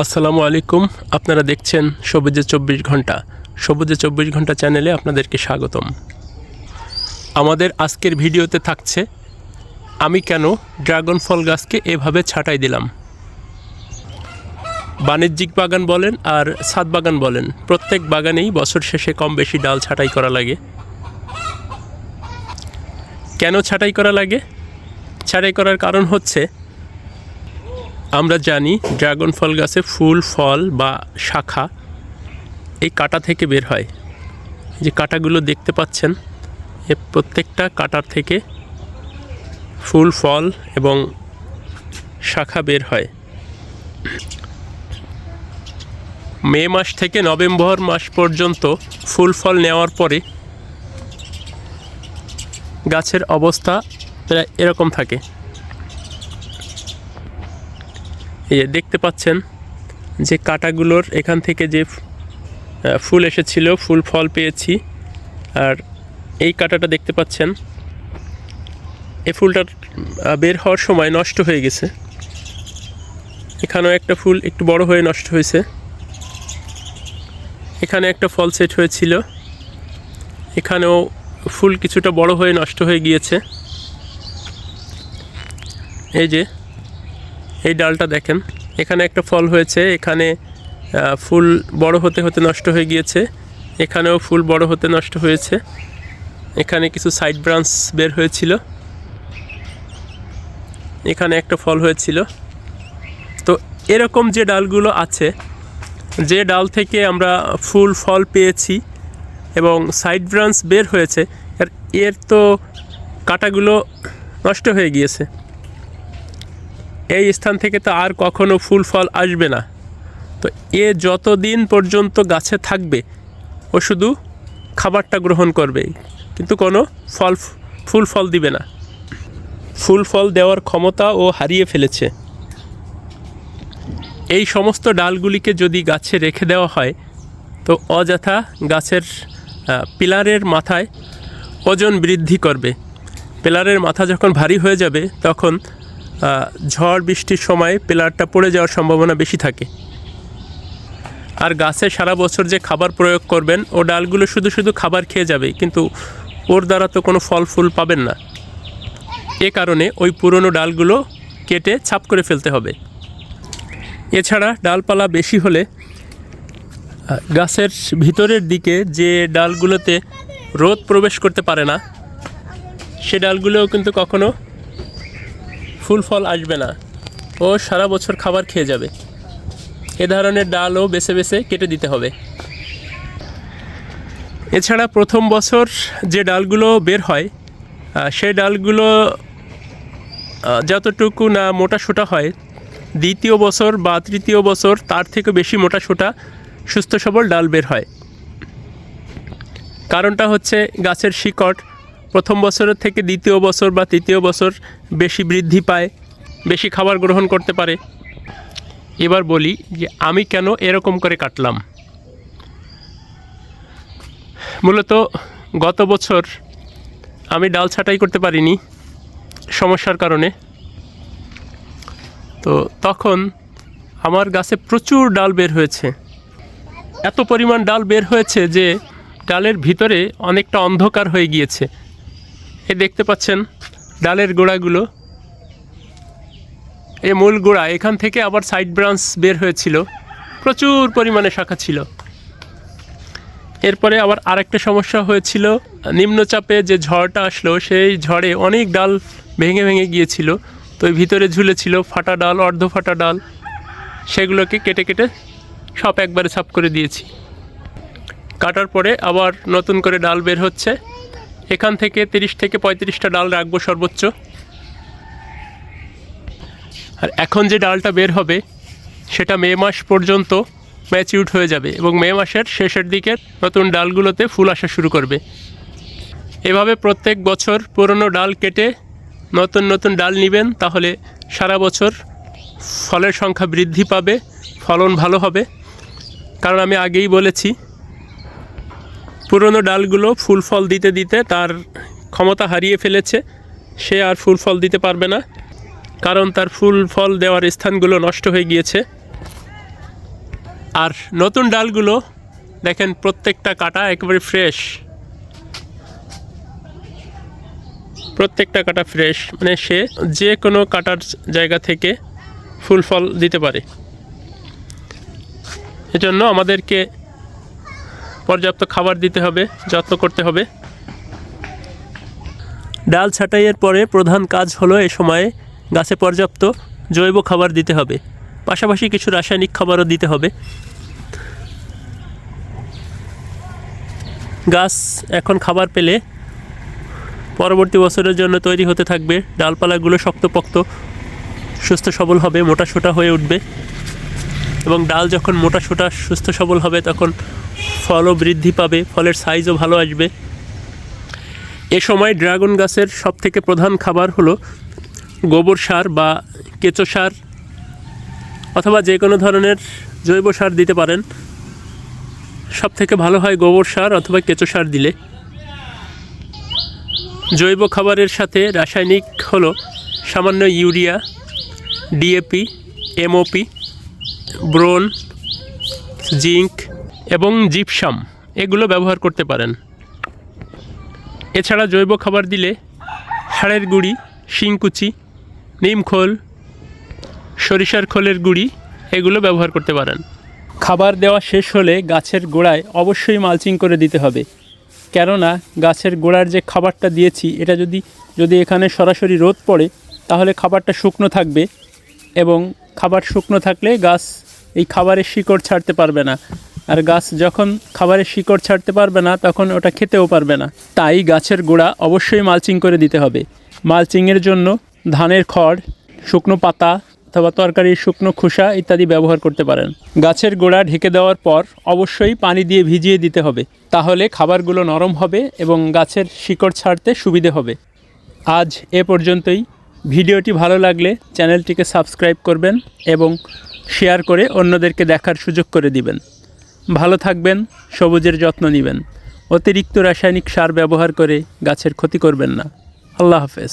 আসসালামু আলাইকুম, আপনারা দেখছেন সবুজে চব্বিশ ঘণ্টা। সবুজে চব্বিশ ঘণ্টা চ্যানেলে আপনাদেরকে স্বাগতম। আমাদের আজকের ভিডিওতে থাকছে, আমি কেন ড্রাগন ফল গাছকে এভাবে ছাঁটাই দিলাম? বাণিজ্যিক বাগান বলেন আর ছাদ বাগান বলেন, প্রত্যেক বাগানেই বছর শেষে কম বেশি ডাল ছাঁটাই করা লাগে। কেন ছাঁটাই করা লাগে? ছাঁটাই করার কারণ হচ্ছে আমরা জানি ড্রাগন ফল গাছে ফুল, ফল বা শাখা এই কাটা থেকে বের হয়। যে কাটাগুলো দেখতে পাচ্ছেন, এ প্রত্যেকটা কাটার থেকে ফুল, ফল এবং শাখা বের হয়। মে মাস থেকে নভেম্বর মাস পর্যন্ত ফুল, ফল নেওয়ার পরে গাছের অবস্থা এরকম থাকে। এই যে দেখতে পাচ্ছেন যে কাটাগুলোর এখান থেকে যে ফুল এসেছিল, ফুল, ফল পেয়েছি। আর এই কাটাটা দেখতে পাচ্ছেন এই ফুলটা বের হওয়ার সময় নষ্ট হয়ে গেছে। এখানেও একটা ফুল একটু বড় হয়ে নষ্ট হয়েছে। এখানে একটা ফল সেট হয়েছিল। এখানেও ফুল কিছুটা বড় হয়ে নষ্ট হয়ে গিয়েছে। এই যে এই ডালটা দেখেন। এখানে একটা ফল হয়েছে, এখানে ফুল বড় হতে হতে নষ্ট হয়ে গিয়েছে, এখানেও ফুল বড় হতে নষ্ট হয়েছে। এখানে কিছু সাইড ব্রাঞ্চ বের হয়েছিল। এখানে একটা ফল হয়েছিল। তো এরকম যে ডালগুলো আছে, যে ডাল থেকে আমরা ফুল, ফল পেয়েছি এবং সাইড ব্রাঞ্চ বের হয়েছে আর এর তো কাটাগুলো নষ্ট হয়ে গিয়েছে। এই স্থান থেকে তো আর কখনো ফুল ফল আসবে না। তো এ যতদিন পর্যন্ত গাছে থাকবে, ও শুধু খাবারটা গ্রহণ করবে, কিন্তু কোনো ফল, ফুল ফল দিবে না। ফুল ফল দেওয়ার ক্ষমতা ও হারিয়ে ফেলেছে। এই সমস্ত ডালগুলিকে যদি গাছে রেখে দেওয়া হয়, তো অযথা গাছের পিলারের মাথায় ওজন বৃদ্ধি করবে। পিলারের মাথা যখন ভারী হয়ে যাবে, তখন ঝড় বৃষ্টির সময় পিলারটা পড়ে যাওয়ার সম্ভাবনা বেশি থাকে। আর গাছে সারা বছর যে খাবার প্রয়োগ করবেন, ও ডালগুলো শুধু শুধু খাবার খেয়ে যাবে, কিন্তু ওর দ্বারা তো কোনো ফল ফুল পাবেন না। এ কারণে ওই পুরনো ডালগুলো কেটে ছাপ করে ফেলতে হবে। এছাড়া ডালপালা বেশি হলে গাছের ভিতরের দিকে যে ডালগুলোতে রোদ প্রবেশ করতে পারে না, সে ডালগুলোও কিন্তু কখনো ফুল ফল আসবে না। ও সারা বছর খাবার খেয়ে যাবে। এ ধরনের ডালও বেছে বেছে কেটে দিতে হবে। এছাড়া প্রথম বছর যে ডালগুলো বের হয় সেই ডালগুলো যতটুকু না মোটা সোটা হয়, দ্বিতীয় বছর বা তৃতীয় বছর তার থেকে বেশি মোটা সোটা সুস্থ সবল ডাল বের হয়। কারণটা হচ্ছে গাছের শিকড় প্রথম বছরের থেকে দ্বিতীয় বছর বা তৃতীয় বছর বেশি বৃদ্ধি পায়, বেশি খাবার গ্রহণ করতে পারে। এবার বলি যে আমি কেন এরকম করে কাটলাম। মূলত গত বছর আমি ডাল ছাঁটাই করতে পারিনি সমস্যার কারণে। তো তখন আমার গাছে প্রচুর ডাল বের হয়েছে। এত পরিমাণ ডাল বের হয়েছে যে ডালের ভিতরে অনেকটা অন্ধকার হয়ে গিয়েছে। এ দেখতে পাচ্ছেন ডালের গোড়াগুলো। এই মূল গোড়া, এখান থেকে আবার সাইড ব্রাঞ্চ বের হয়েছিল। প্রচুর পরিমাণে শাখা ছিল। এরপরে আবার আরেকটা সমস্যা হয়েছিল, নিম্নচাপে যে ঝড়টা আসলো, সেই ঝড়ে অনেক ডাল ভেঙে ভেঙে গিয়েছিল। তো ভিতরে ঝুলেছিল ফাটা ডাল, অর্ধ ফাটা ডাল। সেগুলোকে কেটে কেটে সব একবারে ছাপ করে দিয়েছি। কাটার পরে আবার নতুন করে ডাল বের হচ্ছে। এখান থেকে তিরিশ থেকে পঁয়ত্রিশটা ডাল রাখব সর্বোচ্চ। আর এখন যে ডালটা বের হবে, সেটা মে মাস পর্যন্ত ম্যাচিউড হয়ে যাবে এবং মে মাসের শেষের দিকে নতুন ডালগুলোতে ফুল আসা শুরু করবে। এভাবে প্রত্যেক বছর পুরনো ডাল কেটে নতুন নতুন ডাল নেবেন, তাহলে সারা বছর ফলের সংখ্যা বৃদ্ধি পাবে, ফলন ভালো হবে। কারণ আমি আগেই বলেছি পুরনো ডালগুলো ফুল ফল দিতে দিতে তার ক্ষমতা হারিয়ে ফেলেছে। সে আর ফুল ফল দিতে পারবে না, কারণ তার ফুল ফল দেওয়ার স্থানগুলো নষ্ট হয়ে গিয়েছে। আর নতুন ডালগুলো, দেখেন প্রত্যেকটা কাটা একেবারে ফ্রেশ প্রত্যেকটা কাটা ফ্রেশ মানে সে যে কোনো কাটার জায়গা থেকে ফুল ফল দিতে পারে। এজন্য আমাদেরকে পর্যাপ্ত খাবার দিতে হবে, যত্ন করতে হবে। ডাল ছাঁটাইয়ের পরে প্রধান কাজ হলো এ সময়ে গাছে পর্যাপ্ত জৈব খাবার দিতে হবে। পাশাপাশি কিছু রাসায়নিক খাবারও দিতে হবে। গাছ এখন খাবার পেলে পরবর্তী বছরের জন্য তৈরি হতে থাকবে। ডালপালাগুলো শক্তপোক্ত, সুস্থ সবল হবে, মোটা সোটা হয়ে উঠবে। এবং ডাল যখন মোটা সোটা সুস্থ সবল হবে, তখন ফলও বৃদ্ধি পাবে, ফলের সাইজও ভালো আসবে। এ সময় ড্রাগন গাছের সবথেকে প্রধান খাবার হলো গোবর সার বা কেঁচো সার অথবা যে কোনো ধরনের জৈব সার দিতে পারেন। সব থেকে ভালো হয় গোবর সার অথবা কেঁচো সার দিলে। জৈব খাবারের সাথে রাসায়নিক হলো সামান্য urea, DAP, MOP boron zinc এবং জিপসাম এগুলো ব্যবহার করতে পারেন। এছাড়া জৈব খাবার দিলে হাড়ের গুঁড়ি, শিংকুচি নিমখোল সরিষার খোলের গুঁড়ি এগুলো ব্যবহার করতে পারেন। খাবার দেওয়া শেষ হলে গাছের গোড়ায় অবশ্যই মালচিং করে দিতে হবে। কেননা গাছের গোড়ার যে খাবারটা দিয়েছি, এটা যদি যদি এখানে সরাসরি রোদ পড়ে, তাহলে খাবারটা শুকনো থাকবে এবং খাবার শুকনো থাকলে গাছ এই খাবারের শিকড় ছাড়তে পারবে না। আর গাছ যখন খাবারের শিকড় ছাড়তে পারবে না, তখন ওটা খেতেও পারবে না। তাই গাছের গোড়া অবশ্যই মালচিং করে দিতে হবে। মালচিংয়ের জন্য ধানের খড়, শুকনো পাতা অথবা তরকারির শুকনো খোসা ইত্যাদি ব্যবহার করতে পারেন। গাছের গোড়া ঢেকে দেওয়ার পর অবশ্যই পানি দিয়ে ভিজিয়ে দিতে হবে। তাহলে খাবারগুলো নরম হবে এবং গাছের শিকড় ছাড়তে সুবিধে হবে। আজ এ পর্যন্তই। ভিডিওটি ভালো লাগলে চ্যানেলটিকে সাবস্ক্রাইব করবেন এবং শেয়ার করে অন্যদেরকে দেখার সুযোগ করে দিবেন। ভালো থাকবেন, সবুজের যত্ন নেবেন। অতিরিক্ত রাসায়নিক সার ব্যবহার করে গাছের ক্ষতি করবেন না। আল্লাহ হাফেজ।